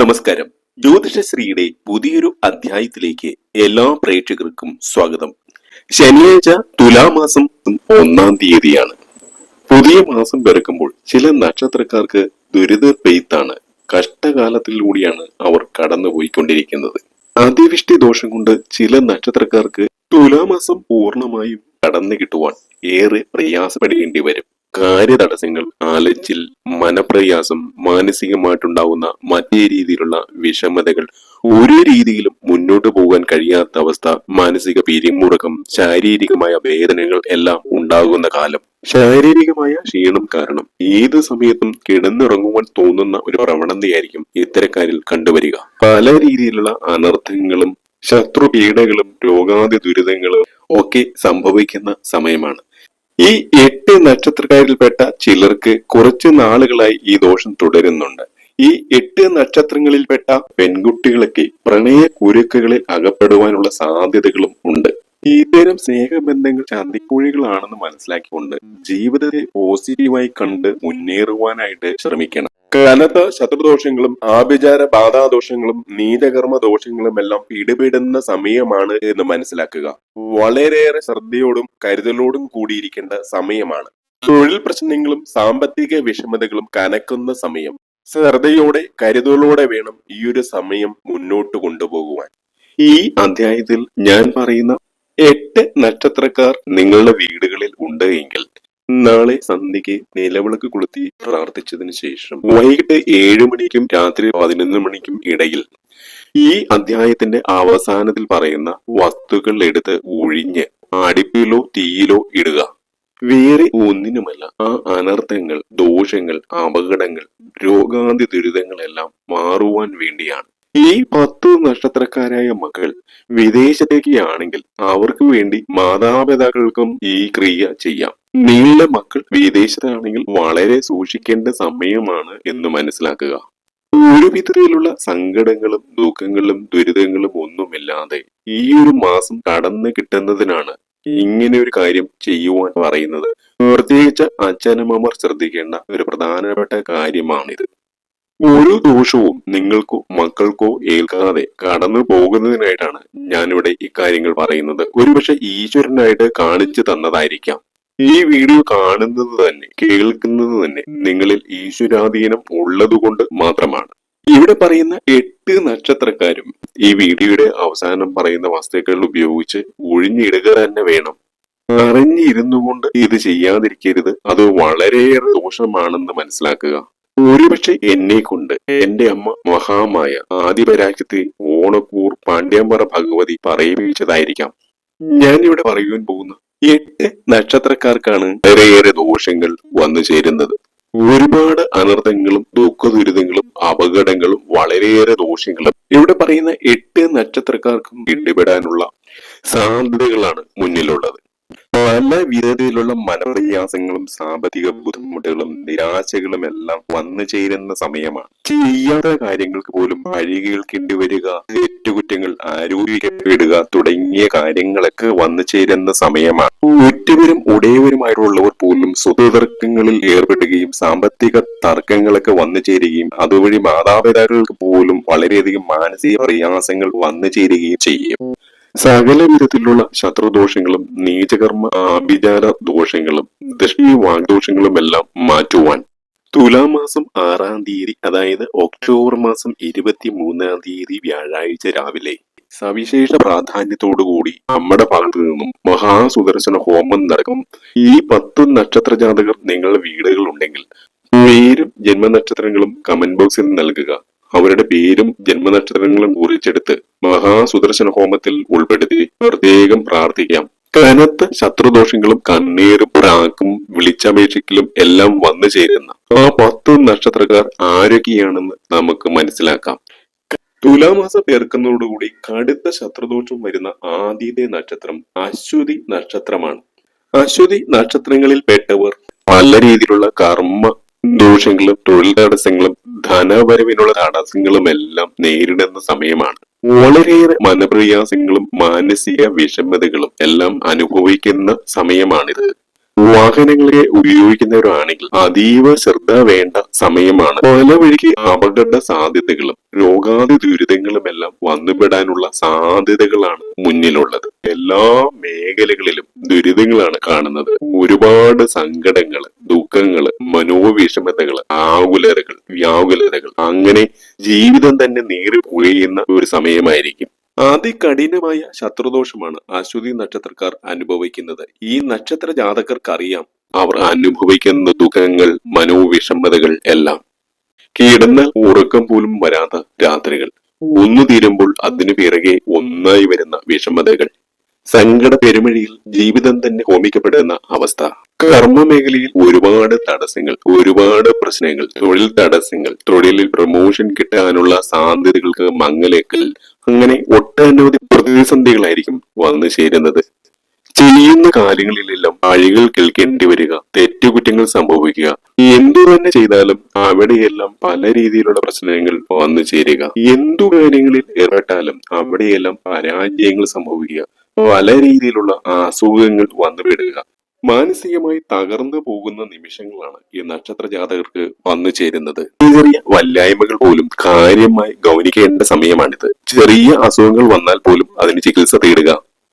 നമസ്കാരം. ജ്യോതിഷശ്രീയുടെ പുതിയൊരു അധ്യായത്തിലേക്ക് എല്ലാ പ്രേക്ഷകർക്കും സ്വാഗതം. ശനിയാഴ്ച തുലാമാസം ഒന്നാം തീയതിയാണ്. പുതിയ മാസം പിറക്കുമ്പോൾ ചില നക്ഷത്രക്കാർക്ക് ദുരിത പെയ്ത്താണ് കഷ്ടകാലത്തിലൂടെയാണ് അവർ കടന്നുപോയിക്കൊണ്ടിരിക്കുന്നത്. അതിവൃഷ്ടി ദോഷം കൊണ്ട് ചില നക്ഷത്രക്കാർക്ക് തുലാമാസം പൂർണമായും കടന്നു കിട്ടുവാൻ ഏറെ പ്രയാസപ്പെടേണ്ടി വരും. കാര്യതടസ്സങ്ങൾ അലച്ചിൽ മനപ്രയാസം മാനസികമായിട്ടുണ്ടാവുന്ന മറ്റേ രീതിയിലുള്ള വിഷമതകൾ. ഒരു രീതിയിലും മുന്നോട്ട് പോകാൻ കഴിയാത്ത അവസ്ഥ മാനസിക പിരിമുറക്കം ശാരീരികമായ വേദനകൾ എല്ലാം ഉണ്ടാകുന്ന കാലം. ശാരീരികമായ ക്ഷീണം കാരണം ഏത് സമയത്തും കിടന്നിറങ്ങുവാൻ തോന്നുന്ന ഒരു പ്രവണതയായിരിക്കും ഇത്തരക്കാരിൽ കണ്ടുവരിക. പല രീതിയിലുള്ള അനർത്ഥങ്ങളും ശത്രുപീഡകളും രോഗാതി ദുരിതങ്ങളും ഒക്കെ സംഭവിക്കുന്ന സമയമാണ്. ഈ എട്ട് നക്ഷത്രക്കാരിൽപ്പെട്ട ചിലർക്ക് കുറച്ച് നാളുകളായി ഈ ദോഷം തുടരുന്നുണ്ട്. ഈ എട്ട് നക്ഷത്രങ്ങളിൽപ്പെട്ട പെൺകുട്ടികളൊക്കെ പ്രണയ കുരുക്കുകളിൽ അകപ്പെടുവാനുള്ള സാധ്യതകളും ഉണ്ട്. ഇത്തരം സ്നേഹബന്ധങ്ങൾ ചതിക്കുഴികളാണെന്ന് മനസ്സിലാക്കിക്കൊണ്ട് ജീവിതത്തെ പോസിറ്റീവായി കണ്ട് മുന്നേറുവാനായിട്ട് ശ്രമിക്കണം. കനത്ത ശത്രുദോഷങ്ങളും ആഭിചാര ബാധാദോഷങ്ങളും നീചകർമ്മ ദോഷങ്ങളും എല്ലാം പിടിപെടുന്ന സമയമാണ് എന്ന് മനസ്സിലാക്കുക. വളരെയേറെ ശ്രദ്ധയോടും കരുതലോടും കൂടിയിരിക്കേണ്ട സമയമാണ്. തൊഴിൽ പ്രശ്നങ്ങളും സാമ്പത്തിക വിഷമതകളും കനക്കുന്ന സമയം. ശ്രദ്ധയോടെ കരുതലോടെ വേണം ഈ ഒരു സമയം മുന്നോട്ട് കൊണ്ടുപോകുവാൻ. ഈ അധ്യായത്തിൽ ഞാൻ പറയുന്ന എട്ട് നക്ഷത്രക്കാർ നിങ്ങളുടെ വീടുകളിൽ ഉണ്ട് എങ്കിൽ നാളെ സന്ധ്യയ്ക്ക് നിലവിളക്ക് കൊളുത്തി പ്രാർത്ഥിച്ചതിന് ശേഷം വൈകിട്ട് ഏഴു മണിക്കും രാത്രി പതിനൊന്ന് മണിക്കും ഇടയിൽ ഈ അധ്യായത്തിന്റെ അവസാനത്തിൽ പറയുന്ന വസ്തുക്കൾ എടുത്ത് ഒഴിഞ്ഞ് അടുപ്പിലോ തീയിലോ ഇടുക. വേറെ ഒന്നിനുമല്ല ആ അനർത്ഥങ്ങൾ ദോഷങ്ങൾ അപകടങ്ങൾ രോഗാന്തി ദുരിതങ്ങളെല്ലാം മാറുവാൻ വേണ്ടിയാണ്. ഈ പത്ത് നക്ഷത്രക്കാരായ മക്കൾ വിദേശത്തേക്ക് ആണെങ്കിൽ അവർക്ക് വേണ്ടി മാതാപിതാക്കൾക്കും ഈ ക്രിയ ചെയ്യാം. നിങ്ങളുടെ മക്കൾ വിദേശത്താണെങ്കിൽ വളരെ സൂക്ഷിക്കേണ്ട സമയമാണ് എന്ന് മനസ്സിലാക്കുക. ഒരു വിധത്തിലുള്ള സങ്കടങ്ങളും ദുഃഖങ്ങളും ദുരിതങ്ങളും ഒന്നുമില്ലാതെ ഈ ഒരു മാസം കടന്നു കിട്ടുന്നതിനാണ് ഇങ്ങനെ ഒരു കാര്യം ചെയ്യുവാൻ പറയുന്നത്. പ്രത്യേകിച്ച് അച്ഛനമ്മമാർ ശ്രദ്ധിക്കേണ്ട ഒരു പ്രധാനപ്പെട്ട കാര്യമാണിത്. ഒരു ദോഷവും നിങ്ങൾക്കോ മക്കൾക്കോ ഏൽക്കാതെ കടന്നു പോകുന്നതിനായിട്ടാണ് ഞാനിവിടെ ഇക്കാര്യങ്ങൾ പറയുന്നത്. ഒരുപക്ഷെ ഈശ്വരനായിട്ട് കാണിച്ചു തന്നതായിരിക്കാം. ഈ വീഡിയോ കാണുന്നത് തന്നെ കേൾക്കുന്നത് തന്നെ നിങ്ങളിൽ ഈശ്വരാധീനം ഉള്ളതുകൊണ്ട് മാത്രമാണ്. ഇവിടെ പറയുന്ന എട്ട് നക്ഷത്രക്കാരും ഈ വീഡിയോയുടെ അവസാനം പറയുന്ന വസ്തുക്കൾ ഉപയോഗിച്ച് ഒഴിഞ്ഞിടുക തന്നെ വേണം. അറിഞ്ഞിരുന്നു കൊണ്ട് ഇത് ചെയ്യാതിരിക്കരുത്. അത് വളരെയേറെ ദോഷമാണെന്ന് മനസ്സിലാക്കുക. ഒരുപക്ഷെ എന്നെ കൊണ്ട് എന്റെ അമ്മ മഹാമായ ആദിപരാജ്യത്തെ ഓണക്കൂർ പാണ്ഡ്യാമ്പറ ഭഗവതി പറയിപ്പിച്ചതായിരിക്കാം. ഞാൻ ഇവിടെ പറയുവാൻ പോകുന്ന എട്ട് നക്ഷത്രക്കാർക്കാണ് വളരെയേറെ ദോഷങ്ങൾ വന്നു ചേരുന്നത്. ഒരുപാട് അനർത്ഥങ്ങളും ദുഃഖദുരിതങ്ങളും അപകടങ്ങളും വളരെയേറെ ദോഷങ്ങളും ഇവിടെ പറയുന്ന എട്ട് നക്ഷത്രക്കാർക്കും ഇടപെടാനുള്ള സാധ്യതകളാണ് മുന്നിലുള്ളത്. പല വിധത്തിലുള്ള മനപ്രയാസങ്ങളും സാമ്പത്തിക ബുദ്ധിമുട്ടുകളും നിരാശകളും എല്ലാം വന്നു ചേരുന്ന സമയമാണ്. ചെയ്യാത്ത കാര്യങ്ങൾക്ക് പോലും വഴി കേൾക്കേണ്ടി വരിക തെറ്റുകുറ്റങ്ങൾ ആരോപിക്കപ്പെടുക തുടങ്ങിയ കാര്യങ്ങളൊക്കെ വന്നു ചേരുന്ന സമയമാണ്. ഒറ്റവരും ഉടയവരുമായിട്ടുള്ളവർ പോലും സ്വതർക്കങ്ങളിൽ ഏർപ്പെടുകയും സാമ്പത്തിക തർക്കങ്ങളൊക്കെ വന്നു ചേരുകയും അതുവഴി മാതാപിതാക്കൾക്ക് പോലും വളരെയധികം മാനസിക പ്രയാസങ്ങൾ വന്നു ചേരുകയും ചെയ്യും. സകല വിധത്തിലുള്ള ശത്രുദോഷങ്ങളും നീചകർമ്മ ആഭിചാര ദോഷങ്ങളും ദൃഷ്ടി വാഗ്ദോഷങ്ങളും എല്ലാം മാറ്റുവാൻ തുലാമാസം ആറാം തീയതി അതായത് ഒക്ടോബർ മാസം ഇരുപത്തി മൂന്നാം തീയതി വ്യാഴാഴ്ച രാവിലെ സവിശേഷ പ്രാധാന്യത്തോടുകൂടി നമ്മുടെ ഭാഗത്തു നിന്നും മഹാസുദർശന ഹോമം നടക്കും. ഈ പത്ത് നക്ഷത്ര ജാതകർ നിങ്ങളുടെ വീടുകളുണ്ടെങ്കിൽ പേരും ജന്മനക്ഷത്രങ്ങളും കമന്റ് ബോക്സിൽ നൽകുക. അവരുടെ പേരും ജന്മനക്ഷത്രങ്ങളും കുറിച്ചെടുത്ത് മഹാസുദർശന ഹോമത്തിൽ ഉൾപ്പെടുത്തി പ്രത്യേകം പ്രാർത്ഥിക്കാം. കനത്ത ശത്രുദോഷങ്ങളും കണ്ണീരും പ്രാക്കും വിളിച്ചപേക്ഷിക്കലും എല്ലാം വന്നു ചേരുന്ന ആ പത്ത് നക്ഷത്രക്കാർ ആരൊക്കെയാണെന്ന് നമുക്ക് മനസ്സിലാക്കാം. തുലാമാസം പേർക്കുന്നതോടുകൂടി കടുത്ത ശത്രുദോഷം വരുന്ന ആദ്യത്തെ നക്ഷത്രം അശ്വതി നക്ഷത്രമാണ്. അശ്വതി നക്ഷത്രങ്ങളിൽ പെട്ടവർ പല രീതിയിലുള്ള കർമ്മ ദോഷങ്ങളും തൊഴിൽ തടസ്സങ്ങളും ധനവരവിനുള്ള തടസ്സങ്ങളും എല്ലാം നേരിടുന്ന സമയമാണ്. വളരെയേറെ മനപ്രയാസങ്ങളും മാനസിക വിഷമതകളും എല്ലാം അനുഭവിക്കുന്ന സമയമാണിത്. വാഹനങ്ങളെ ഉപയോഗിക്കുന്നവരാണെങ്കിൽ അതീവ ശ്രദ്ധ വേണ്ട സമയമാണ്. പല വഴിക്ക് അപകട സാധ്യതകളും രോഗാതി ദുരിതങ്ങളുമെല്ലാം വന്നുപെടാനുള്ള സാധ്യതകളാണ് മുന്നിലുള്ളത്. എല്ലാ മേഖലകളിലും ദുരിതങ്ങളാണ് കാണുന്നത്. ഒരുപാട് സങ്കടങ്ങൾ ദുഃഖങ്ങൾ മനോവിഷമതകൾ ആകുലതകൾ വ്യാകുലതകൾ അങ്ങനെ ജീവിതം തന്നെ നീറി പുകയുന്ന ഒരു സമയമായിരിക്കും. അതികഠിനമായ ശത്രുദോഷമാണ് അശ്വതി നക്ഷത്രക്കാർ അനുഭവിക്കുന്നത്. ഈ നക്ഷത്ര ജാതകർക്കറിയാം അവർ അനുഭവിക്കുന്ന ദുഃഖങ്ങൾ മനോവിഷമതകൾ എല്ലാം. കിടന്ന് ഉറക്കം പോലും വരാത്ത രാത്രികൾ. ഒന്നു തീരുമ്പോൾ അതിനു പിറകെ ഒന്നായി വരുന്ന വിഷമതകൾ. സങ്കട പെരുമഴിയിൽ ജീവിതം തന്നെ ഹോമിക്കപ്പെടുന്ന അവസ്ഥ. കർമ്മ മേഖലയിൽ ഒരുപാട് തടസ്സങ്ങൾ ഒരുപാട് പ്രശ്നങ്ങൾ തൊഴിൽ തടസ്സങ്ങൾ തൊഴിലിൽ പ്രൊമോഷൻ കിട്ടാനുള്ള സാധ്യതകൾക്ക് മങ്ങലേക്കൽ അങ്ങനെ ഒട്ടനവധി പ്രതിസന്ധികളായിരിക്കും വന്നു ചേരുന്നത്. ചെയ്യുന്ന കാര്യങ്ങളിലെല്ലാം അഴികൾ കേൾക്കേണ്ടി വരിക തെറ്റുകുറ്റങ്ങൾ സംഭവിക്കുക. എന്തു തന്നെ ചെയ്താലും അവിടെയെല്ലാം പല രീതിയിലുള്ള പ്രശ്നങ്ങൾ വന്നു ചേരുക. എന്തു കാര്യങ്ങളിൽ ഏർപ്പെട്ടാലും അവിടെയെല്ലാം പരാജയങ്ങൾ സംഭവിക്കുക. പല രീതിയിലുള്ള അസുഖങ്ങൾ വന്നുപെടുക മാനസികമായി തകർന്നു പോകുന്ന നിമിഷങ്ങളാണ് ഈ നക്ഷത്ര ജാതകർക്ക് വന്നു ചേരുന്നത്. ചെറിയ വല്ലായ്മകൾ പോലും കാര്യമായി ഗൗനിക്കേണ്ട സമയമാണിത്. ചെറിയ അസുഖങ്ങൾ വന്നാൽ പോലും അതിന് ചികിത്സ തേടുക.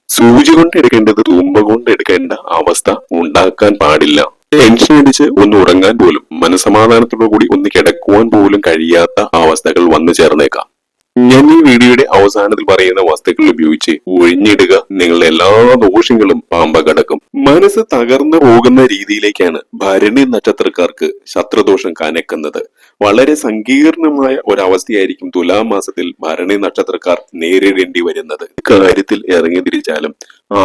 സൂചി കൊണ്ട് എടുക്കേണ്ടത് തൂമ്പ കൊണ്ട് എടുക്കേണ്ട അവസ്ഥ ഉണ്ടാക്കാൻ പാടില്ല. ടെൻഷൻ അടിച്ച് ഒന്ന് ഉറങ്ങാൻ പോലും മനസമാധാനത്തോടു കൂടി ഒന്ന് കിടക്കുവാൻ പോലും കഴിയാത്ത അവസ്ഥകൾ വന്നു ചേർന്നേക്കാം. ഞാൻ ഈ വീഡിയോയുടെ അവസാനത്തിൽ പറയുന്ന വസ്തുക്കൾ ഉപയോഗിച്ച് ഒഴിഞ്ഞിടുക. നിങ്ങളുടെ എല്ലാ ദോഷങ്ങളും പാമ്പ കടക്കും മനസ്സ് തകർന്നു പോകുന്ന രീതിയിലേക്കാണ് ഭരണി നക്ഷത്രക്കാർക്ക് ശത്രുദോഷം കനക്കുന്നത്. വളരെ സങ്കീർണമായ ഒരവസ്ഥയായിരിക്കും തുലാം മാസത്തിൽ ഭരണി നക്ഷത്രക്കാർ നേരിടേണ്ടി വരുന്നത്. കാര്യത്തിൽ ഇറങ്ങി തിരിച്ചാലും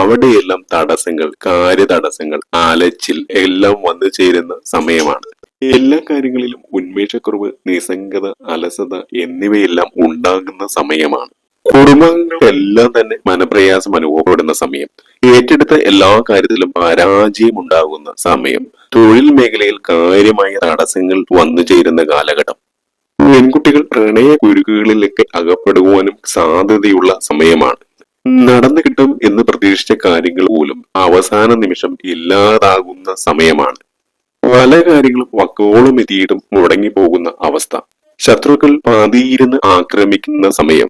അവിടെയെല്ലാം തടസ്സങ്ങൾ കാര്യതടസ്സങ്ങൾ അലച്ചിൽ എല്ലാം വന്നു ചേരുന്ന സമയമാണ്. എല്ലാ കാര്യങ്ങളിലും ഉന്മേഷക്കുറവ് നിസ്സംഗത അലസത എന്നിവയെല്ലാം ഉണ്ടാകുന്ന സമയമാണ്. കുടുംബാംഗങ്ങളെല്ലാം തന്നെ മനപ്രയാസം അനുഭവപ്പെടുന്ന സമയം. ഏറ്റെടുത്ത എല്ലാ കാര്യത്തിലും പരാജയം ഉണ്ടാകുന്ന സമയം. തൊഴിൽ മേഖലയിൽ കാര്യമായ തടസ്സങ്ങൾ വന്നു ചേരുന്ന കാലഘട്ടം. പെൺകുട്ടികൾ പ്രണയ കുരുക്കുകളിലൊക്കെ അകപ്പെടുവാനും സാധ്യതയുള്ള സമയമാണ്. നടന്നു കിട്ടും എന്ന് പ്രതീക്ഷിച്ച കാര്യങ്ങൾ പോലും അവസാന നിമിഷം ഇല്ലാതാകുന്ന സമയമാണ്. പല കാര്യങ്ങളും വക്കോളം എത്തിയിട്ടും മുടങ്ങിപ്പോകുന്ന അവസ്ഥ. ശത്രുക്കൾ പാതിയിരുന്ന് ആക്രമിക്കുന്ന സമയം.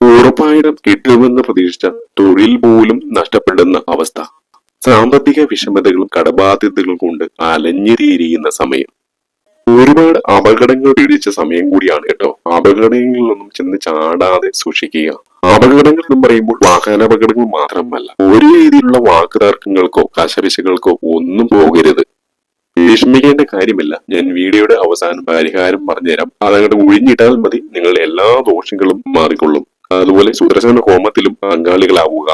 ഉറപ്പായിട്ടും കിട്ടുമെന്ന് പ്രതീക്ഷിച്ച തൊഴിൽ പോലും നഷ്ടപ്പെടുന്ന അവസ്ഥ. സാമ്പത്തിക വിഷമതകളും കടബാധ്യതകളും കൊണ്ട് അലഞ്ഞു തീരിയുന്ന സമയം. ഒരുപാട് അപകടങ്ങൾ പിടിച്ച സമയം കൂടിയാണ് കേട്ടോ. അപകടങ്ങളിലൊന്നും ചെന്ന് ചാടാതെ സൂക്ഷിക്കുക. അപകടങ്ങൾ എന്ന് പറയുമ്പോൾ വാഹനാപകടങ്ങൾ മാത്രമല്ല. ഒരു രീതിയിലുള്ള വാക്കുതർക്കങ്ങൾക്കോ കശപിശകൾക്കോ ഒന്നും പോകരുത്. വിഷമിക്കേണ്ട കാര്യമില്ല. ഞാൻ വീഡിയോയുടെ അവസാനം പരിഹാരം പറഞ്ഞുതരാം. അതങ്ങോട്ട് ഒഴിഞ്ഞിട്ടാൽ മതി. നിങ്ങളുടെ എല്ലാ ദോഷങ്ങളും മാറിക്കൊള്ളും. അതുപോലെ സുദർശന ഹോമത്തിലും പങ്കാളികളാവുക.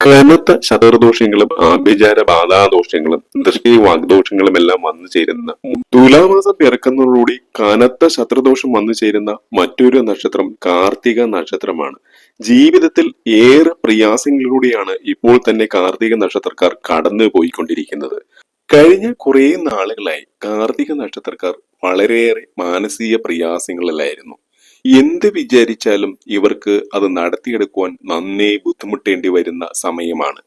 കനത്ത ശതർദോഷങ്ങളും ആഭിചാര ബാധാദോഷങ്ങളും ദൃഷ്ടി വാഗ്ദോഷങ്ങളും എല്ലാം വന്നു ചേരുന്ന തുലാമാസം പിറക്കുന്നതോടുകൂടി കനത്ത ശത്രുദോഷം വന്നു ചേരുന്ന മറ്റൊരു നക്ഷത്രം കാർത്തിക നക്ഷത്രമാണ്. ജീവിതത്തിൽ ഏറെ പ്രയാസങ്ങളിലൂടെയാണ് ഇപ്പോൾ തന്നെ കാർത്തിക നക്ഷത്രക്കാർ കടന്നു പോയിക്കൊണ്ടിരിക്കുന്നത് കഴിഞ്ഞ കുറേ നാളുകളായി കാർത്തിക നക്ഷത്രക്കാർ വളരെയേറെ മാനസിക പ്രയാസങ്ങളിലായിരുന്നു. എന്ത് വിചാരിച്ചാലും ഇവർക്ക് അത് നടത്തിയെടുക്കുവാൻ നന്നേ ബുദ്ധിമുട്ടേണ്ടി വരുന്ന സമയമാണ്.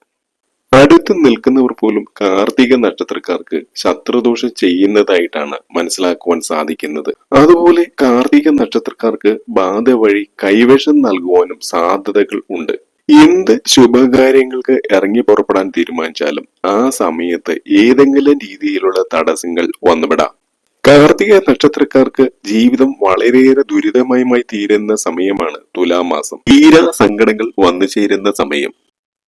അടുത്ത് നിൽക്കുന്നവർ പോലും കാർത്തിക നക്ഷത്രക്കാർക്ക് ശത്രുദോഷം ചെയ്യുന്നതായിട്ടാണ് മനസ്സിലാക്കുവാൻ സാധിക്കുന്നത്. അതുപോലെ കാർത്തിക നക്ഷത്രക്കാർക്ക് ബാധ വഴി കൈവശം നൽകുവാനും സാധ്യതകൾ ഉണ്ട്. എന്ത് ശുഭകാര്യങ്ങൾക്ക് ഇറങ്ങി പുറപ്പെടാൻ തീരുമാനിച്ചാലും ആ സമയത്ത് ഏതെങ്കിലും രീതിയിലുള്ള തടസ്സങ്ങൾ വന്നുവിടാം. കാർത്തിക നക്ഷത്രക്കാർക്ക് ജീവിതം വളരെയേറെ ദുരിതമയമായി തീരുന്ന സമയമാണ് തുലാമാസം തീരാ സങ്കടങ്ങൾ വന്നു ചേരുന്ന സമയം.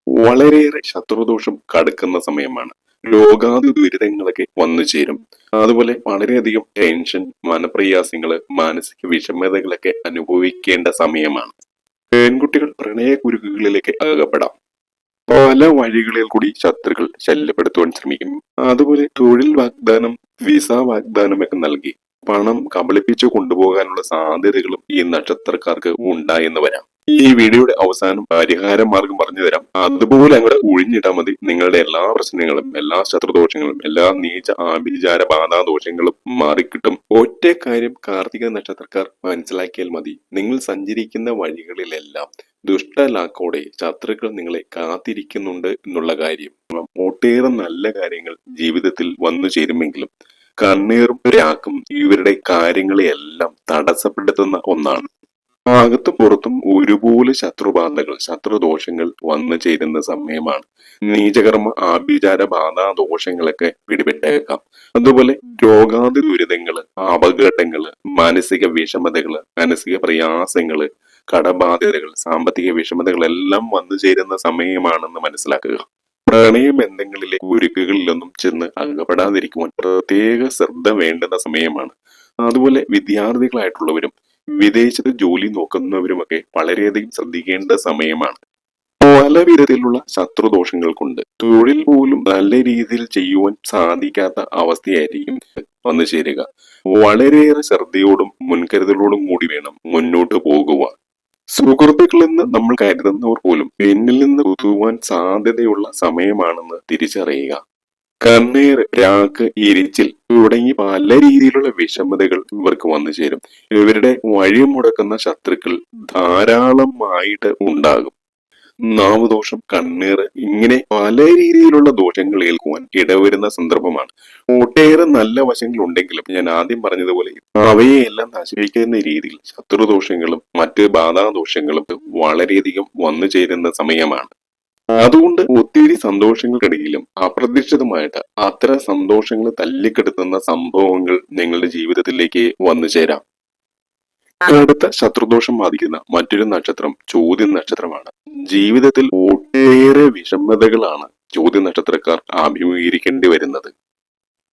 വളരെയേറെ ശത്രുദോഷം കടക്കുന്ന സമയമാണ്. രോഗാതി ദുരിതങ്ങളൊക്കെ വന്നു ചേരും. അതുപോലെ വളരെയധികം ടെൻഷൻ മനപ്രയാസങ്ങൾ മാനസിക വിഷമതകളൊക്കെ അനുഭവിക്കേണ്ട സമയമാണ്. പെൺകുട്ടികൾ പ്രണയ കുരുക്കുകളിലേക്ക് അകപ്പെടാം. പല വഴികളിൽ കൂടി ശത്രുക്കൾ ശല്യപ്പെടുത്തുവാൻ ശ്രമിക്കും. അതുപോലെ തൊഴിൽ വാഗ്ദാനം വിസ വാഗ്ദാനം ഒക്കെ നൽകി പണം കബളിപ്പിച്ചു കൊണ്ടുപോകാനുള്ള സാധ്യതകളും ഈ നക്ഷത്രക്കാർക്ക് ഉണ്ടായെന്ന് വരാം. ഈ വീഡിയോയുടെ അവസാനം പരിഹാര മാർഗം പറഞ്ഞു തരാം. അതുപോലെ അങ്ങോട്ട് ഒഴിഞ്ഞിട്ടാൽ മതി. നിങ്ങളുടെ എല്ലാ പ്രശ്നങ്ങളും എല്ലാ ശത്രുദോഷങ്ങളും എല്ലാ നീച ആഭിചാര ബാധാദോഷങ്ങളും മാറിക്കിട്ടും. ഒറ്റ കാര്യം കാർത്തിക നക്ഷത്രക്കാർ മനസ്സിലാക്കിയാൽ മതി. നിങ്ങൾ സഞ്ചരിക്കുന്ന വഴികളിലെല്ലാം ദുഷ്ടലാക്കോടെ ശത്രുക്കൾ നിങ്ങളെ കാത്തിരിക്കുന്നുണ്ട് എന്നുള്ള കാര്യം. ഒട്ടേറെ നല്ല കാര്യങ്ങൾ ജീവിതത്തിൽ വന്നു ചേരുമെങ്കിലും കണ്ണീറും രാക്കും ഇവരുടെ കാര്യങ്ങളെയെല്ലാം തടസ്സപ്പെടുത്തുന്ന ഒന്നാണ്. അകത്തും പുറത്തും ഒരുപോലെ ശത്രുബാധകൾ ശത്രുദോഷങ്ങൾ വന്നു ചേരുന്ന സമയമാണ്. നീചകർമ്മ ആഭിചാര ബാധാ ദോഷങ്ങളൊക്കെ പിടിപെട്ടേക്കാം. അതുപോലെ രോഗാതി ദുരിതങ്ങൾ അപകടങ്ങൾ മാനസിക വിഷമതകൾ മാനസിക പ്രയാസങ്ങൾ കടബാധ്യതകൾ സാമ്പത്തിക വിഷമതകളെല്ലാം വന്നു ചേരുന്ന സമയമാണെന്ന് മനസ്സിലാക്കുക. പ്രണയ ബന്ധങ്ങളിലെ കുരുക്കുകളിലൊന്നും ചെന്ന് അകപ്പെടാതിരിക്കുവാൻ പ്രത്യേക ശ്രദ്ധ വേണ്ടുന്ന സമയമാണ്. അതുപോലെ വിദ്യാർത്ഥികളായിട്ടുള്ളവരും വിദേശത്ത് ജോലി നോക്കുന്നവരുമൊക്കെ വളരെയധികം ശ്രദ്ധിക്കേണ്ട സമയമാണ്. പല വിധത്തിലുള്ള ശത്രുദോഷങ്ങൾ കൊണ്ട് തൊഴിൽ പോലും നല്ല രീതിയിൽ ചെയ്യുവാൻ സാധിക്കാത്ത അവസ്ഥയായിരിക്കും വന്നു ചേരുക. വളരെയേറെ ശ്രദ്ധയോടും മുൻകരുതലോടും കൂടി വേണം മുന്നോട്ട് പോകുവാൻ. സുഹൃത്തുക്കളെന്ന് നമ്മൾ കരുതുന്നവർ പോലും എന്നിൽ നിന്ന് കുതുവാൻ സാധ്യതയുള്ള സമയമാണെന്ന് തിരിച്ചറിയുക. കണ്ണീർ രാക്ക് എരിച്ചിൽ തുടങ്ങി പല രീതിയിലുള്ള വിഷമതകൾ ഇവർക്ക് വന്നു ചേരും. ഇവരുടെ വഴി മുടക്കുന്ന ശത്രുക്കൾ ധാരാളമായിട്ട് ഉണ്ടാകും. നാമദോഷം കണ്ണീർ ഇങ്ങനെ പല രീതിയിലുള്ള ദോഷങ്ങൾ ഏൽക്കുവാൻ ഇടവരുന്ന സന്ദർഭമാണ്. ഒട്ടേറെ നല്ല വശങ്ങൾ ഉണ്ടെങ്കിലും ഞാൻ ആദ്യം പറഞ്ഞതുപോലെ അവയെല്ലാം നശിപ്പിക്കുന്ന രീതിയിൽ ശത്രുദോഷങ്ങളും മറ്റ് ബാധാദോഷങ്ങളും വളരെയധികം വന്നു ചേരുന്ന സമയമാണ്. അതുകൊണ്ട് ഒത്തിരി സന്തോഷങ്ങൾക്കിടയിലും അപ്രതീക്ഷിതമായിട്ട് അത്ര സന്തോഷങ്ങൾ തല്ലിക്കെടുത്തുന്ന സംഭവങ്ങൾ നിങ്ങളുടെ ജീവിതത്തിലേക്ക് വന്നു ചേരാം. കടുത്ത ശത്രുദോഷം ബാധിക്കുന്ന മറ്റൊരു നക്ഷത്രം ചോദ്യ നക്ഷത്രമാണ്. ജീവിതത്തിൽ ഒട്ടേറെ വിഷമതകളാണ് ചോദ്യ നക്ഷത്രക്കാർ അഭിമുഖീകരിക്കേണ്ടി വരുന്നത്.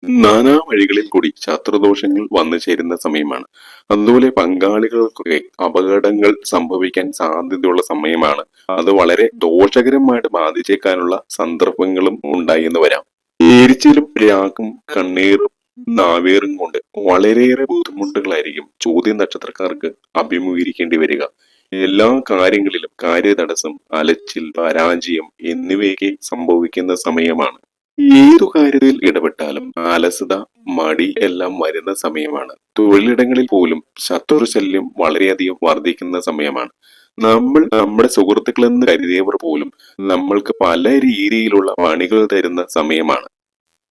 നാനാ വഴികളിൽ കൂടി ശത്രുദോഷങ്ങൾ വന്നു ചേരുന്ന സമയമാണ്. അതുപോലെ പങ്കാളികൾക്കൊക്കെ അപകടങ്ങൾ സംഭവിക്കാൻ സാധ്യതയുള്ള സമയമാണ്. അത് വളരെ ദോഷകരമായിട്ട് ബാധിച്ചേക്കാനുള്ള സന്ദർഭങ്ങളും ഉണ്ടായി എന്ന് വരാം. എരിച്ചിലും രാക്കും കണ്ണീറും നാവേറും കൊണ്ട് വളരെയേറെ ബുദ്ധിമുട്ടുകളായിരിക്കും ചോദ്യ നക്ഷത്രക്കാർക്ക് അഭിമുഖീകരിക്കേണ്ടി വരിക. എല്ലാ കാര്യങ്ങളിലും കാര്യതടസ്സം അലച്ചിൽ പരാജയം എന്നിവയൊക്കെ സംഭവിക്കുന്ന സമയമാണ്. ഏതു കാര്യത്തിൽ ഇടപെട്ടാലും അലസത മടി എല്ലാം വരുന്ന സമയമാണ്. തൊഴിലിടങ്ങളിൽ പോലും ശത്രുശല്യം വളരെയധികം വർദ്ധിക്കുന്ന സമയമാണ്. നമ്മൾ നമ്മുടെ സുഹൃത്തുക്കളെന്ന് കരുതിയവർ പോലും നമ്മൾക്ക് പല രീതിയിലുള്ള പണികൾ തരുന്ന സമയമാണ്.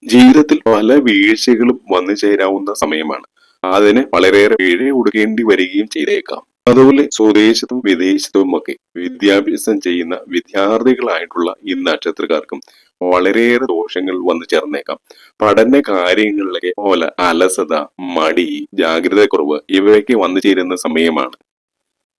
ജീവിതത്തിൽ പല വീഴ്ചകളും വന്നു ചേരാവുന്ന സമയമാണ്. അതിന് വളരെയേറെ പിഴ കൊടുക്കേണ്ടി വരികയും ചെയ്തേക്കാം. അതുപോലെ സ്വദേശത്തും വിദേശത്തും ഒക്കെ വിദ്യാഭ്യാസം ചെയ്യുന്ന വിദ്യാർത്ഥികളായിട്ടുള്ള ഈ നക്ഷത്രക്കാർക്കും വളരെയേറെ ദോഷങ്ങൾ വന്നു ചേർന്നേക്കാം. പഠന കാര്യങ്ങളിലൊക്കെ പോലെ അലസത മടി ജാഗ്രതക്കുറവ് ഇവയൊക്കെ വന്നു ചേരുന്ന സമയമാണ്.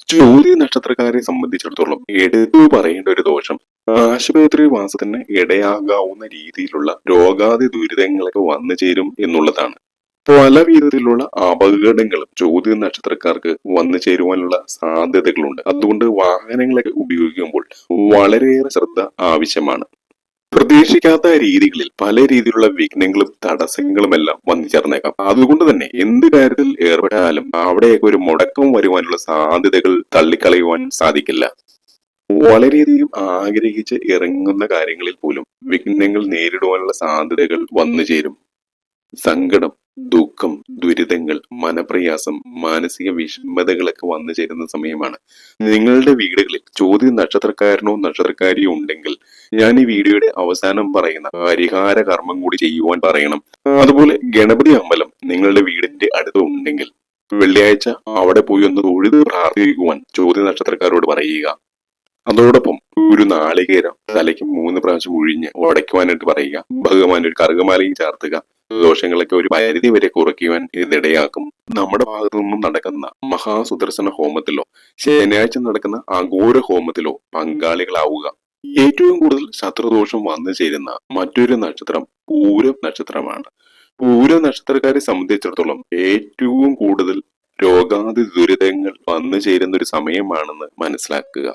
ജ്യോതി നക്ഷത്രക്കാരെ സംബന്ധിച്ചിടത്തോളം എടുത്തു പറയേണ്ട ഒരു ദോഷം ആശുപത്രി വാസത്തിന് ഇടയാകാവുന്ന രീതിയിലുള്ള രോഗാതി ദുരിതങ്ങളൊക്കെ വന്നു ചേരും എന്നുള്ളതാണ്. പല വിധത്തിലുള്ള അപകടങ്ങളും ചോദ്യ നക്ഷത്രക്കാർക്ക് വന്നു ചേരുവാനുള്ള സാധ്യതകളുണ്ട്. അതുകൊണ്ട് വാഹനങ്ങളൊക്കെ ഉപയോഗിക്കുമ്പോൾ വളരെയേറെ ശ്രദ്ധ ആവശ്യമാണ്. പ്രതീക്ഷിക്കാത്ത രീതികളിൽ പല രീതിയിലുള്ള വിഘ്നങ്ങളും തടസ്സങ്ങളും എല്ലാം വന്നു ചേർന്നേക്കാം. അതുകൊണ്ട് തന്നെ എന്ത് കാര്യത്തിൽ ഏർപ്പെട്ടാലും അവിടെയൊക്കെ ഒരു മുടക്കം വരുവാനുള്ള സാധ്യതകൾ തള്ളിക്കളയുവാൻ സാധിക്കില്ല. വളരെയധികം ആഗ്രഹിച്ച് ഇറങ്ങുന്ന കാര്യങ്ങളിൽ പോലും വിഘ്നങ്ങൾ നേരിടുവാനുള്ള സാധ്യതകൾ വന്നു ചേരും. സങ്കടം ദുഃഖം ദുരിതങ്ങൾ മനപ്രയാസം മാനസിക വിഷമതകളൊക്കെ വന്നു ചേരുന്ന സമയമാണ്. നിങ്ങളുടെ വീടുകളിൽ ചോദ്യ നക്ഷത്രക്കാരനോ നക്ഷത്രക്കാരിയോ ഉണ്ടെങ്കിൽ ഞാൻ ഈ വീഡിയോയുടെ അവസാനം പറയുന്ന പരിഹാര കർമ്മം കൂടി ചെയ്യുവാൻ പറയണം. അതുപോലെ ഗണപതി അമ്പലം നിങ്ങളുടെ വീടിന്റെ അടുത്ത് ഉണ്ടെങ്കിൽ വെള്ളിയാഴ്ച അവിടെ പോയി ഒന്ന് തൊഴുത് പ്രാർത്ഥിക്കുവാൻ ചോദ്യ നക്ഷത്രക്കാരോട് പറയുക. അതോടൊപ്പം ഒരു നാളികേരം തലയ്ക്ക് മൂന്ന് പ്രാവശ്യം ഒഴിഞ്ഞ് ഉടയ്ക്കുവാനായിട്ട് പറയുക. ഭഗവാൻ ഒരു കറുകമാലയും ചേർത്തുക. ദോഷങ്ങളൊക്കെ ഒരു പരിധി വരെ കുറയ്ക്കുവാൻ ഇതിടയാക്കും നമ്മുടെ ഭാഗത്തു നിന്നും നടക്കുന്ന മഹാസുദർശന ഹോമത്തിലോ ശനിയാഴ്ച നടക്കുന്ന അഘോര ഹോമത്തിലോ പങ്കാളികളാവുക. ഏറ്റവും കൂടുതൽ ശത്രുദോഷം വന്നു ചേരുന്ന മറ്റൊരു നക്ഷത്രം പൂരം നക്ഷത്രമാണ്. പൂരം നക്ഷത്രക്കാരെ സംബന്ധിച്ചിടത്തോളം ഏറ്റവും കൂടുതൽ രോഗാതി ദുരിതങ്ങൾ വന്നു ചേരുന്ന ഒരു സമയമാണെന്ന് മനസ്സിലാക്കുക.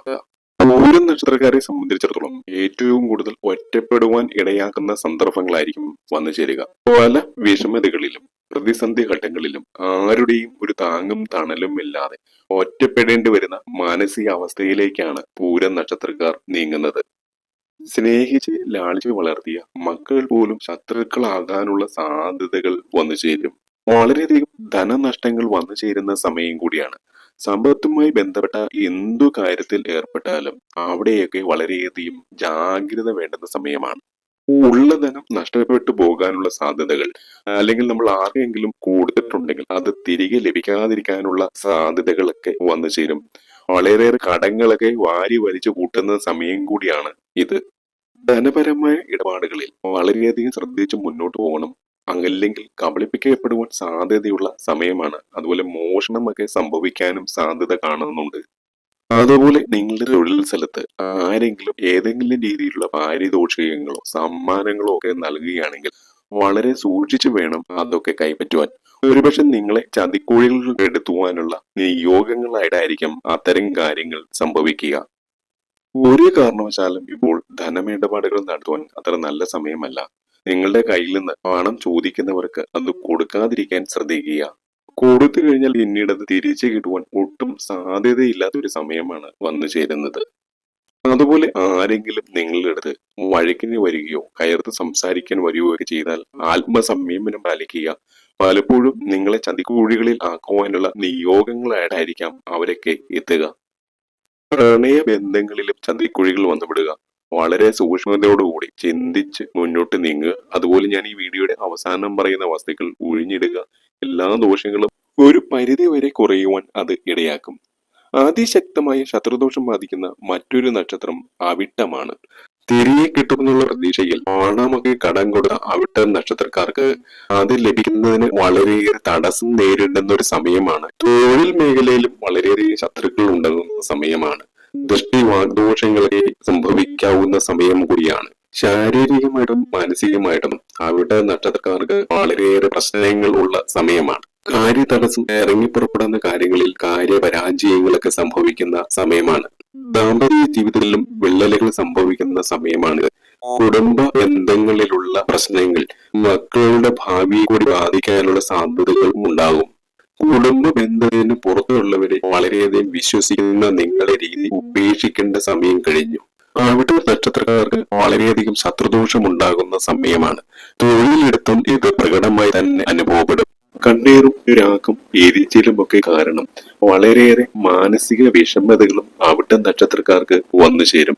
പൂരം നക്ഷത്രക്കാരെ സംബന്ധിച്ചിടത്തോളം ഏറ്റവും കൂടുതൽ ഒറ്റപ്പെടുവാൻ ഇടയാക്കുന്ന സന്ദർഭങ്ങളായിരിക്കും വന്നു ചേരുക. പല വിഷമതകളിലും പ്രതിസന്ധി ഘട്ടങ്ങളിലും ആരുടെയും ഒരു താങ്ങും തണലും ഇല്ലാതെ ഒറ്റപ്പെടേണ്ടി വരുന്ന മാനസികാവസ്ഥയിലേക്കാണ് പൂരം നക്ഷത്രക്കാർ നീങ്ങുന്നത്. സ്നേഹിച്ച് ലാളിച്ച് വളർത്തിയ മക്കൾ പോലും ശത്രുക്കളാകാനുള്ള സാധ്യതകൾ വന്നു ചേരും. വളരെയധികം ധനനഷ്ടങ്ങൾ വന്നു ചേരുന്ന സമയം കൂടിയാണ് സമ്പത്തുമായി ബന്ധപ്പെട്ട എന്തു കാര്യത്തിൽ ഏർപ്പെട്ടാലും അവിടെയൊക്കെ വളരെയധികം ജാഗ്രത വേണ്ടുന്ന സമയമാണ്. ഉള്ള ധനം നഷ്ടപ്പെട്ടു പോകാനുള്ള സാധ്യതകൾ അല്ലെങ്കിൽ നമ്മൾ ആർക്കെങ്കിലും കൊടുത്തിട്ടുണ്ടെങ്കിൽ അത് തിരികെ ലഭിക്കാതിരിക്കാനുള്ള സാധ്യതകളൊക്കെ വന്നു ചേരും. വളരെയേറെ കടങ്ങളൊക്കെ വാരി വലിച്ചു കൂട്ടുന്ന സമയം കൂടിയാണ് ഇത്. ധനപരമായ ഇടപാടുകളിൽ വളരെയധികം ശ്രദ്ധിച്ച് മുന്നോട്ട് പോകണം. അങ്ങല്ലെങ്കിൽ കബളിപ്പിക്കപ്പെടുവാൻ സാധ്യതയുള്ള സമയമാണ്. അതുപോലെ മോഷണമൊക്കെ സംഭവിക്കാനും സാധ്യത കാണുന്നുണ്ട്. അതുപോലെ നിങ്ങളുടെ തൊഴിൽ സ്ഥലത്ത് ആരെങ്കിലും ഏതെങ്കിലും രീതിയിലുള്ള പാരിതോഷികങ്ങളോ സമ്മാനങ്ങളോ ഒക്കെ നൽകുകയാണെങ്കിൽ വളരെ സൂക്ഷിച്ചു വേണം അതൊക്കെ കൈപ്പറ്റുവാൻ. ഒരുപക്ഷെ നിങ്ങളെ ചതിക്കുഴികളിൽ എടുത്തുവാനുള്ള നിയോഗങ്ങളായിട്ടായിരിക്കും അത്തരം കാര്യങ്ങൾ സംഭവിക്കുക. ഒരു കാരണവശാലും ഇപ്പോൾ ധനമിടപാടുകൾ നടത്തുവാൻ അത്ര നല്ല സമയമല്ല. നിങ്ങളുടെ കയ്യിൽ നിന്ന് പണം ചോദിക്കുന്നവർക്ക് അത് കൊടുക്കാതിരിക്കാൻ ശ്രദ്ധിക്കുക. കൊടുത്തു കഴിഞ്ഞാൽ പിന്നീട് അത് തിരിച്ചു കിട്ടുവാൻ ഒട്ടും സാധ്യതയില്ലാത്ത ഒരു സമയമാണ് വന്നു ചേരുന്നത്. അതുപോലെ ആരെങ്കിലും നിങ്ങളുടെ അടുത്ത് വഴക്കിന് വരികയോ കയർത്ത് സംസാരിക്കാൻ വരികയോ ഒക്കെ ചെയ്താൽ ആത്മസംയമനം പാലിക്കുക. പലപ്പോഴും നിങ്ങളെ ചതിക്കുഴികളിൽ ആക്കുവാനുള്ള നിയോഗങ്ങളായിട്ടായിരിക്കാം അവരൊക്കെ എത്തുക. പ്രണയ ബന്ധങ്ങളിലും ചതിക്കുഴികൾ വന്നുവിടുക. വളരെ സൂക്ഷ്മതയോടുകൂടി ചിന്തിച്ച് മുന്നോട്ട് നീങ്ങുക. അതുപോലെ ഞാൻ ഈ വീഡിയോയുടെ അവസാനം പറയുന്ന വസ്തുക്കൾ ഒഴിഞ്ഞിടുക എല്ലാ ദോഷങ്ങളും ഒരു പരിധി വരെ കുറയുവാൻ അത് ഇടയാക്കും. അതിശക്തമായ ശത്രുദോഷം ബാധിക്കുന്ന മറ്റൊരു നക്ഷത്രം അവിട്ടമാണ്. തിരികെ കിട്ടുമെന്നുള്ള പ്രതീക്ഷയിൽ ഓണമൊക്കെ കടം കൊടുത്ത അവിട്ട നക്ഷത്രക്കാർക്ക് അത് ലഭിക്കുന്നതിന് വളരെയേറെ തടസ്സം നേരിടുന്ന ഒരു സമയമാണ്. തൊഴിൽ മേഖലയിലും വളരെയധികം ശത്രുക്കൾ ഉണ്ടാകുന്ന സമയമാണ്. ദൃഷ്ടി വാഗ്ദോഷങ്ങളൊക്കെ സംഭവിക്കാവുന്ന സമയം കൂടിയാണ്. ശാരീരികമായിട്ടും മാനസികമായിട്ടും അവിടെ നക്ഷത്രക്കാർക്ക് വളരെയേറെ പ്രശ്നങ്ങൾ ഉള്ള സമയമാണ്. കാര്യതടസ്സം ഇറങ്ങിപ്പുറപ്പെടുന്ന കാര്യങ്ങളിൽ കാര്യപരാജയങ്ങളൊക്കെ സംഭവിക്കുന്ന സമയമാണ്. ദാമ്പത്യ ജീവിതത്തിലും വിള്ളലുകൾ സംഭവിക്കുന്ന സമയമാണിത് കുടുംബ ബന്ധങ്ങളിലുള്ള പ്രശ്നങ്ങൾ മക്കളുടെ ഭാവിയെ കൂടി ബാധിക്കാനുള്ള സാധ്യതകൾ ഉണ്ടാകും. കുടുംബ ബന്ധത്തിന് പുറത്തുള്ളവരെ വളരെയധികം വിശ്വസിക്കുന്ന നിങ്ങളെ രീതി ഉപേക്ഷിക്കേണ്ട സമയം കഴിഞ്ഞു. അവിടെ നക്ഷത്രക്കാർക്ക് വളരെയധികം ശത്രുദോഷം ഉണ്ടാകുന്ന സമയമാണ്. തൊഴിലെടുത്തും ഇത് പ്രകടമായി തന്നെ അനുഭവപ്പെടും. കണ്ണീറും രാഗം എരിച്ചിലും ഒക്കെ കാരണം വളരെയേറെ മാനസിക വിഷമതകളും അവിട്ട നക്ഷത്രക്കാർക്ക് വന്നു ചേരും.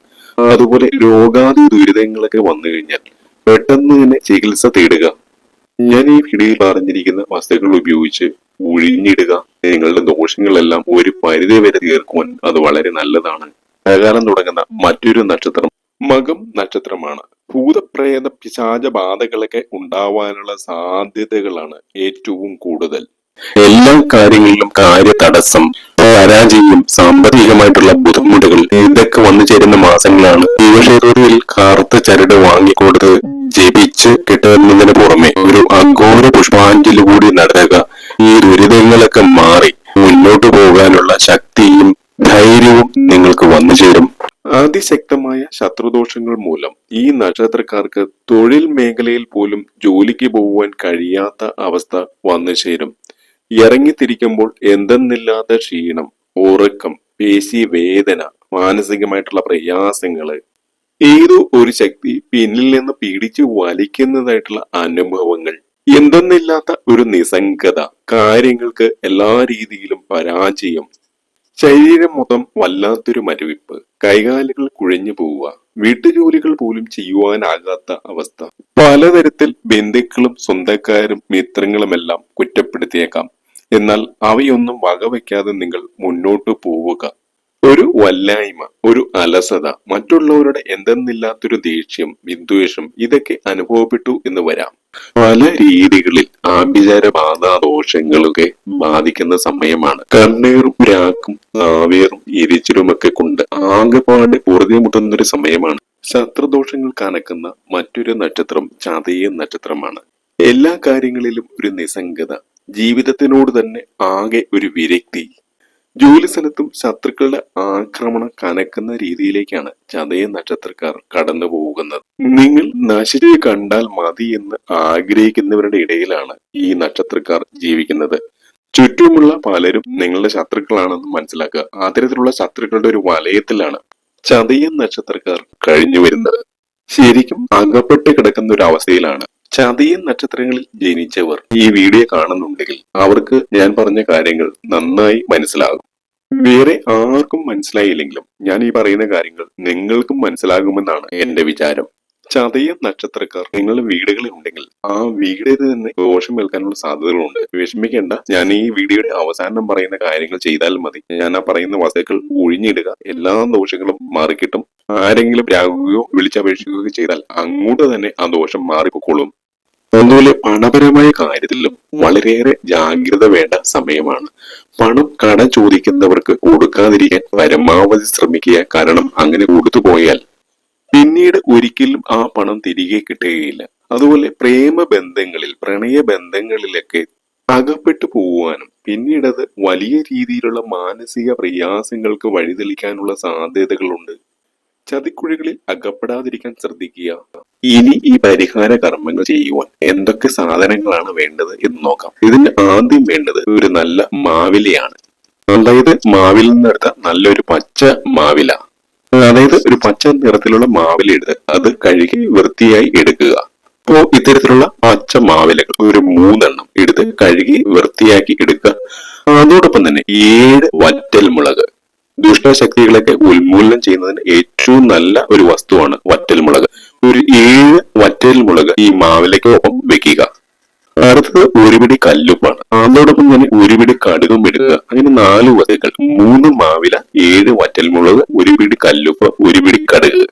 അതുപോലെ രോഗാതി ദുരിതങ്ങളൊക്കെ വന്നു കഴിഞ്ഞാൽ പെട്ടെന്ന് തന്നെ ചികിത്സ തേടുക. ഞാൻ ഈ വീഡിയോയിൽ പറഞ്ഞിരിക്കുന്ന വസ്തുക്കൾ ഉപയോഗിച്ച് ഒഴിഞ്ഞിടുക നിങ്ങളുടെ ദോഷങ്ങളെല്ലാം ഒരു പരിധി വരെ തീർക്കുവാൻ അത് വളരെ നല്ലതാണ്. പ്രകാരം തുടങ്ങുന്ന മറ്റൊരു നക്ഷത്രം മകം നക്ഷത്രമാണ്. ഭൂതപ്രേത പിശാച ബാധകളൊക്കെ ഉണ്ടാവാനുള്ള സാധ്യതകളാണ് ഏറ്റവും കൂടുതൽ. എല്ലാ കാര്യങ്ങളിലും കാര്യ തടസ്സം പരാജയം സാമ്പത്തികമായിട്ടുള്ള ബുദ്ധിമുട്ടുകൾ ഇതൊക്കെ വന്നു ചേരുന്ന മാസങ്ങളാണ്. ശിവക്ഷേത്രത്തിൽ കറുത്ത ചരട് വാങ്ങിക്കൊടുത്ത് ജപിച്ച് കിട്ടുന്നതിന് പുറമെ അഘോര പുഷ്പാഞ്ജലി കൂടി നടത്തുക ഈ ദുരിതങ്ങളൊക്കെ മാറി മുന്നോട്ട് പോകാനുള്ള ശക്തിയും ധൈര്യവും നിങ്ങൾക്ക് വന്നു ചേരും. അതിശക്തമായ ശത്രുദോഷങ്ങൾ മൂലം ഈ നക്ഷത്രക്കാർക്ക് തൊഴിൽ മേഖലയിൽ പോലും ജോലിക്ക് പോകുവാൻ കഴിയാത്ത അവസ്ഥ വന്നു ചേരും. ഇറങ്ങിത്തിരിക്കുമ്പോൾ എന്തെന്നില്ലാത്ത ക്ഷീണം ഉറക്കം പേശി വേദന മാനസികമായിട്ടുള്ള പ്രയാസങ്ങൾ. ഏതോ ഒരു ശക്തി പിന്നിൽ നിന്ന് പീഡിച്ചു വലിക്കുന്നതായിട്ടുള്ള അനുഭവങ്ങൾ. എന്തെന്നില്ലാത്ത ഒരു നിസംഗത കാര്യങ്ങൾക്ക് എല്ലാ രീതിയിലും പരാജയം. ശരീരം മൊത്തം വല്ലാത്തൊരു മരവിപ്പ്. കൈകാലുകൾ കുഴഞ്ഞു പോവുക. വീട്ടുജോലികൾ പോലും ചെയ്യുവാനാകാത്ത അവസ്ഥ. പലതരത്തിൽ ബന്ധുക്കളും സ്വന്തക്കാരും മിത്രങ്ങളുമെല്ലാം കുറ്റപ്പെടുത്തിയേക്കാം. എന്നാൽ അവയൊന്നും വകവയ്ക്കാതെ നിങ്ങൾ മുന്നോട്ടു പോവുക. ഒരു വല്ലായ്മ ഒരു അലസത മറ്റുള്ളവരുടെ എന്തെന്നില്ലാത്തൊരു ദേഷ്യം വിദ്വേഷം ഇതൊക്കെ അനുഭവപ്പെട്ടു എന്ന് വരാം. പല രീതികളിൽ ആഭിചാര ബാധാദോഷങ്ങളൊക്കെ ബാധിക്കുന്ന സമയമാണ്. കണ്ണീറും രാക്കും ആവേറും എരിച്ചിലുമൊക്കെ കൊണ്ട് ആകെപ്പാട് പൊറുതിമുട്ടുന്ന ഒരു സമയമാണ്. ശത്രുദോഷങ്ങൾ കനക്കുന്ന മറ്റൊരു നക്ഷത്രം ചതയ നക്ഷത്രമാണ്. എല്ലാ കാര്യങ്ങളിലും ഒരു നിസംഗത ജീവിതത്തിനോട് തന്നെ ആകെ ഒരു വിരക്തി. ജോലി സ്ഥലത്തും ശത്രുക്കളുടെ ആക്രമണം കനക്കുന്ന രീതിയിലേക്കാണ് ചതയ നക്ഷത്രക്കാർ കടന്നു പോകുന്നത്. നിങ്ങൾ നശിച്ച് കണ്ടാൽ മതി എന്ന് ആഗ്രഹിക്കുന്നവരുടെ ഇടയിലാണ് ഈ നക്ഷത്രക്കാർ ജീവിക്കുന്നത്. ചുറ്റുമുള്ള പലരും നിങ്ങളുടെ ശത്രുക്കളാണെന്ന് മനസ്സിലാക്കുക. അത്തരത്തിലുള്ള ശത്രുക്കളുടെ ഒരു വലയത്തിലാണ് ചതയ നക്ഷത്രക്കാർ കഴിഞ്ഞു വരുന്നത്. ശരിക്കും അകപ്പെട്ട് കിടക്കുന്ന ഒരു അവസ്ഥയിലാണ് ചതയൻ നക്ഷത്രങ്ങളിൽ ജനിച്ചവർ ഈ വീഡിയോ കാണുന്നുണ്ടെങ്കിൽ അവർക്ക് ഞാൻ പറഞ്ഞ കാര്യങ്ങൾ നന്നായി മനസ്സിലാകും. വേറെ ആർക്കും മനസ്സിലായില്ലെങ്കിലും ഞാൻ ഈ പറയുന്ന കാര്യങ്ങൾ നിങ്ങൾക്കും മനസ്സിലാകുമെന്നാണ് എന്റെ വിചാരം. ചതയ നക്ഷത്രക്കാർ നിങ്ങളുടെ വീടുകളിൽ ഉണ്ടെങ്കിൽ ആ വീടിൽ നിന്ന് ദോഷം ഏൽക്കാനുള്ള സാധ്യതകളുണ്ട്. വിഷമിക്കേണ്ട. ഞാൻ ഈ വീഡിയോയുടെ അവസാനം പറയുന്ന കാര്യങ്ങൾ ചെയ്താൽ മതി. ഞാൻ ആ പറയുന്ന വസ്തുക്കൾ ഒഴിഞ്ഞിടുക എല്ലാ ദോഷങ്ങളും മാറിക്കിട്ടും. ആരെങ്കിലും രാകുകയോ വിളിച്ചപേക്ഷിക്കുകയോ ചെയ്താൽ അങ്ങോട്ട് തന്നെ ആ ദോഷം മാറിപ്പോക്കോളും. അതുപോലെ പണപരമായ കാര്യത്തിലും വളരെയേറെ ജാഗ്രത വേണ്ട സമയമാണ്. പണം കട ചോദിക്കുന്നവർക്ക് കൊടുക്കാതിരിക്കാൻ പരമാവധി ശ്രമിക്കുക. കാരണം അങ്ങനെ കൊടുത്തുപോയാൽ പിന്നീട് ഒരിക്കലും ആ പണം തിരികെ കിട്ടുകയില്ല. അതുപോലെ പ്രേമ ബന്ധങ്ങളിൽ പ്രണയ ബന്ധങ്ങളിലൊക്കെ അകപ്പെട്ടു പോവാനും പിന്നീടത് വലിയ രീതിയിലുള്ള മാനസിക പ്രയാസങ്ങൾക്ക് വഴിതെളിക്കാനുള്ള സാധ്യതകളുണ്ട്. ചതിക്കുഴികളിൽ അകപ്പെടാതിരിക്കാൻ ശ്രദ്ധിക്കുക. ഇനി ഈ പരിഹാര കർമ്മങ്ങൾ ചെയ്യുവാൻ എന്തൊക്കെ സാധനങ്ങളാണ് വേണ്ടത് എന്ന് നോക്കാം. ഇതിന് ആദ്യം വേണ്ടത് ഒരു നല്ല മാവിലയാണ്. അതായത് മാവിൽ നിന്നെടുത്ത നല്ലൊരു പച്ച മാവില. അതായത് ഒരു പച്ച നിറത്തിലുള്ള മാവില എടുത്ത് അത് കഴുകി വൃത്തിയായി എടുക്കുക. അപ്പോ ഇത്തരത്തിലുള്ള പച്ച മാവിലകൾ ഒരു മൂന്നെണ്ണം എടുത്ത് കഴുകി വൃത്തിയാക്കി എടുക്കുക. അതോടൊപ്പം തന്നെ ഏഴ് വറ്റൽ മുളക് ദുഷ്ടശക്തികളൊക്കെ ഉന്മൂലനം ചെയ്യുന്നതിന് ഏറ്റവും നല്ല ഒരു വസ്തുവാണ് വറ്റൽ മുളക് ഒരു ഏഴ് വറ്റൽ മുളക് ഈ മാവിലയ്ക്കൊപ്പം വെക്കുക. അടുത്തത് ഒരുപിടി കല്ലുപ്പാണ്. അതോടൊപ്പം തന്നെ ഒരുപിടി കടുകും എടുക്കുക അങ്ങനെ നാല് വസ്തുക്കൾ മൂന്ന് മാവില ഏഴ് വറ്റൽമുളക് ഒരു പിടി കല്ലുപ്പ് ഒരു പിടി കടുക്.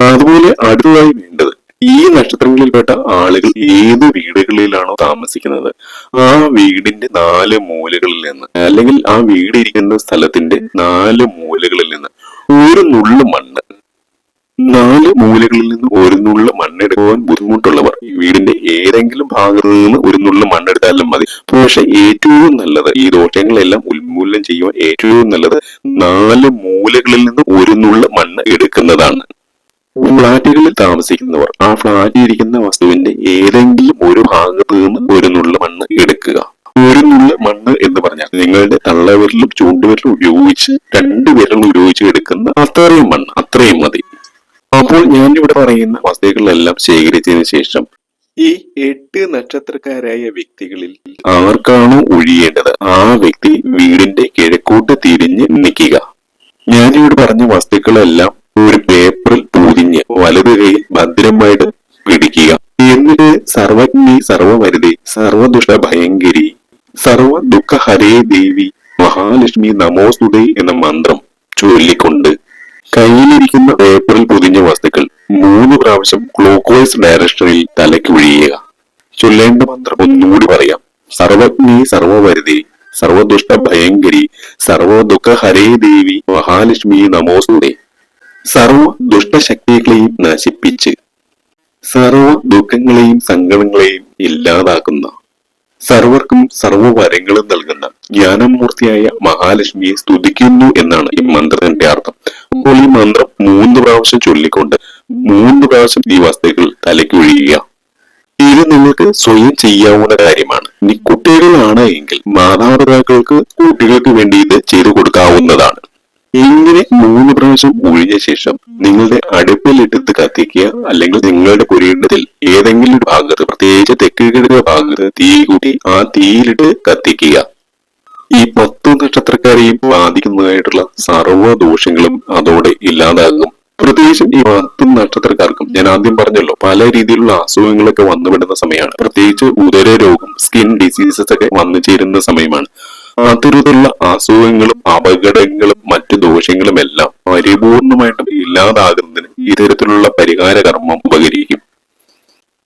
അതുപോലെ അടുത്തതായി വേണ്ടത് ഈ നക്ഷത്രങ്ങളിൽപ്പെട്ട ആളുകൾ ഏത് വീടുകളിലാണോ താമസിക്കുന്നത്? ആ വീടിന്റെ നാല് മൂലകളിൽ നിന്ന് അല്ലെങ്കിൽ ആ വീട് ഇരിക്കുന്ന സ്ഥലത്തിന്റെ നാല് മൂലകളിൽ നിന്ന് ഒരു നുള്ളു മണ്ണ്. നാല് മൂലകളിൽ നിന്ന് ഒരു നുള്ള മണ്ണെടുക്കുവാൻ ബുദ്ധിമുട്ടുള്ളവർ വീടിന്റെ ഏതെങ്കിലും ഭാഗത്ത് നിന്ന് ഒരു നുള്ള മണ്ണെടുത്താലും മതി. പക്ഷെ ഏറ്റവും നല്ലത് ഈ ദോഷങ്ങളെല്ലാം ഉന്മൂലനം ചെയ്യുവാൻ ഏറ്റവും നല്ലത് നാല് മൂലകളിൽ നിന്ന് ഒരു നുള്ള മണ്ണ് എടുക്കുന്നതാണ്. ഫ്ളാറ്റുകളിൽ താമസിക്കുന്നവർ ആ ഫ്ളാറ്റിൽ ഇരിക്കുന്ന വസ്തുവിന്റെ ഏതെങ്കിലും ഒരു ഭാഗത്ത് നിന്ന് ഒരു നുള്ള മണ്ണ് എടുക്കുക. ഒരു നുള്ള മണ്ണ് എന്ന് പറഞ്ഞാൽ നിങ്ങളുടെ തള്ളവിരലും ചൂണ്ടുവിരലും ഉപയോഗിച്ച് രണ്ട് വിരലും ഉപയോഗിച്ച് എടുക്കുന്ന അത്രയും മണ്ണ് അത്രയും മതി. അപ്പോൾ ഞാൻ ഇവിടെ പറയുന്ന വസ്തുക്കളെല്ലാം ശേഖരിച്ചതിന് ശേഷം ഈ എട്ട് നക്ഷത്രക്കാരായ വ്യക്തികളിൽ ആർക്കാണോ ഒഴിയേണ്ടത്? ആ വ്യക്തി വീടിന്റെ കിഴക്കോട്ട് തിരിഞ്ഞ് നിൽക്കുക. ഞാനിവിടെ പറഞ്ഞ വസ്തുക്കളെല്ലാം ഒരു പേപ്പറിൽ പൂതിഞ്ഞ് വലത് കൈയിൽ ഭദ്രമായിട്ട് പിടിക്കുക എന്നിട്ട് സർവജ്ഞി സർവവരുതി സർവദുഷ്ട ഭയങ്കരി സർവ ദുഃഖ ഹരേ ദേവി മഹാലക്ഷ്മി നമോസ്തുതേ എന്ന മന്ത്രം ചൊല്ലിക്കൊണ്ട് കയ്യിലിരിക്കുന്ന പേപ്പറിൽ പൊതിഞ്ഞ വസ്തുക്കൾ മൂന്ന് പ്രാവശ്യം ക്ലോക്ക് വൈസ് ഡയറക്ഷനിൽ തലയ്ക്ക് ഒഴിയുക ചൊല്ലേണ്ട മന്ത്രം ഒന്നുകൂടി പറയാം. സർവജ്ഞി സർവവരുതി സർവദുഷ്ട ഭയങ്കരി സർവ ദുഃഖ ഹരേ ദേവി മഹാലക്ഷ്മി നമോസ്തുതേ സർവ ദുഷ്ടശക്തികളെയും നശിപ്പിച്ച് സർവ ദുഃഖങ്ങളെയും സങ്കടങ്ങളെയും ഇല്ലാതാക്കുന്ന സർവർക്കും സർവവരങ്ങളും നൽകുന്ന ജ്ഞാനമൂർത്തിയായ മഹാലക്ഷ്മിയെ സ്തുതിക്കുന്നു എന്നാണ് ഈ മന്ത്രത്തിന്റെ അർത്ഥം. അപ്പോൾ ഈ മന്ത്രം മൂന്ന് പ്രാവശ്യം ചൊല്ലിക്കൊണ്ട് മൂന്ന് പ്രാവശ്യം ഈ വസ്തുക്കൾ തലയ്ക്ക് ഒഴിയുക. ഇത് നിങ്ങൾക്ക് സ്വയം ചെയ്യാവുന്ന കാര്യമാണ്. ഇനി കുട്ടികളാണ് എങ്കിൽ മാതാപിതാക്കൾക്ക് കുട്ടികൾക്ക് വേണ്ടി ഇത് ചെയ്തു കൊടുക്കാവുന്നതാണ്. ഇങ്ങനെ മൂന്ന് പ്രാവശ്യം ഒഴിഞ്ഞ ശേഷം നിങ്ങളുടെ അടുപ്പിലിട്ടെടുത്ത് കത്തിക്കുക അല്ലെങ്കിൽ നിങ്ങളുടെ കുരീടത്തിൽ ഏതെങ്കിലും ഒരു ഭാഗത്ത് പ്രത്യേകിച്ച് തെക്ക് കിഴക്ക് ഭാഗത്ത് തീ കൂട്ടി ആ തീയിലിട്ട് കത്തിക്കുക. ഈ പത്ത് നക്ഷത്രക്കാരെയും ബാധിക്കുന്നതായിട്ടുള്ള സർവ ദോഷങ്ങളും അതോടെ ഇല്ലാതാകും. പ്രത്യേകിച്ചും ഈ പത്ത് നക്ഷത്രക്കാർക്കും ഞാൻ ആദ്യം പറഞ്ഞല്ലോ പല രീതിയിലുള്ള അസുഖങ്ങളൊക്കെ വന്നുവിടുന്ന സമയമാണ്. പ്രത്യേകിച്ച് ഉദര രോഗം സ്കിൻ ഡിസീസസ് ഒക്കെ വന്നു ചേരുന്ന സമയമാണ്. അത്തരത്തിലുള്ള അസുഖങ്ങളും അപകടങ്ങളും മറ്റു ദോഷങ്ങളും എല്ലാം പരിപൂർണമായിട്ടും ഇല്ലാതാകുന്നതിന് ഇത്തരത്തിലുള്ള പരിഹാര കർമ്മം ഉപകരിക്കും.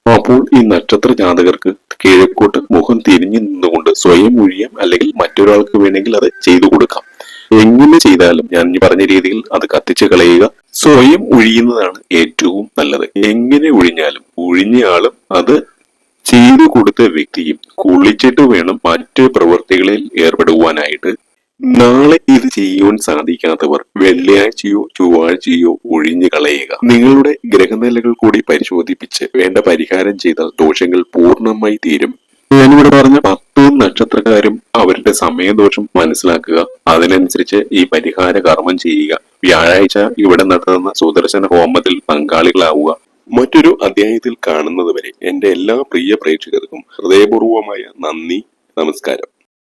അപ്പോൾ ഈ നക്ഷത്ര ജാതകർക്ക് കിഴക്കോട്ട് മുഖം തിരിഞ്ഞു നിന്നുകൊണ്ട് സ്വയം ഒഴിയാം അല്ലെങ്കിൽ മറ്റൊരാൾക്ക് വേണമെങ്കിൽ അത് ചെയ്തു കൊടുക്കാം. എങ്ങനെ ചെയ്താലും ഞാൻ പറഞ്ഞ രീതിയിൽ അത് കത്തിച്ചു കളയുക. സ്വയം ഒഴിയുന്നതാണ് ഏറ്റവും നല്ലത്. എങ്ങനെ ഒഴിഞ്ഞാലും ഒഴിഞ്ഞയാളും അത് ചെയ്തു കൊടുത്ത വ്യക്തിയും കുളിച്ചിട്ട് വേണം മറ്റ് പ്രവൃത്തികളിൽ ഏർപ്പെടുവാനായിട്ട്. നാളെ ഇത് ചെയ്യുവാൻ സാധിക്കാത്തവർ വെള്ളിയാഴ്ചയോ ചൊവ്വാഴ്ചയോ ഒഴിഞ്ഞു കളയുക. നിങ്ങളുടെ ഗ്രഹനിലകൾ കൂടി പരിശോധിപ്പിച്ച് വേണ്ട പരിഹാരം ചെയ്താൽ ദോഷങ്ങൾ പൂർണമായി തീരും. ഞാനിവിടെ പറഞ്ഞ പത്ത് നക്ഷത്രക്കാരും അവരുടെ സമയദോഷം മനസ്സിലാക്കുക. അതിനനുസരിച്ച് ഈ പരിഹാര കർമ്മം ചെയ്യുക. വ്യാഴാഴ്ച ഇവിടെ നടത്തുന്ന സുദർശന ഹോമത്തിൽ പങ്കാളികളാവുക. മറ്റൊരു അധ്യായത്തിൽ കാണുന്നത് വരെ എന്റെ എല്ലാ പ്രിയ പ്രേക്ഷകർക്കും ഹൃദയപൂർവമായ നന്ദി നമസ്കാരം.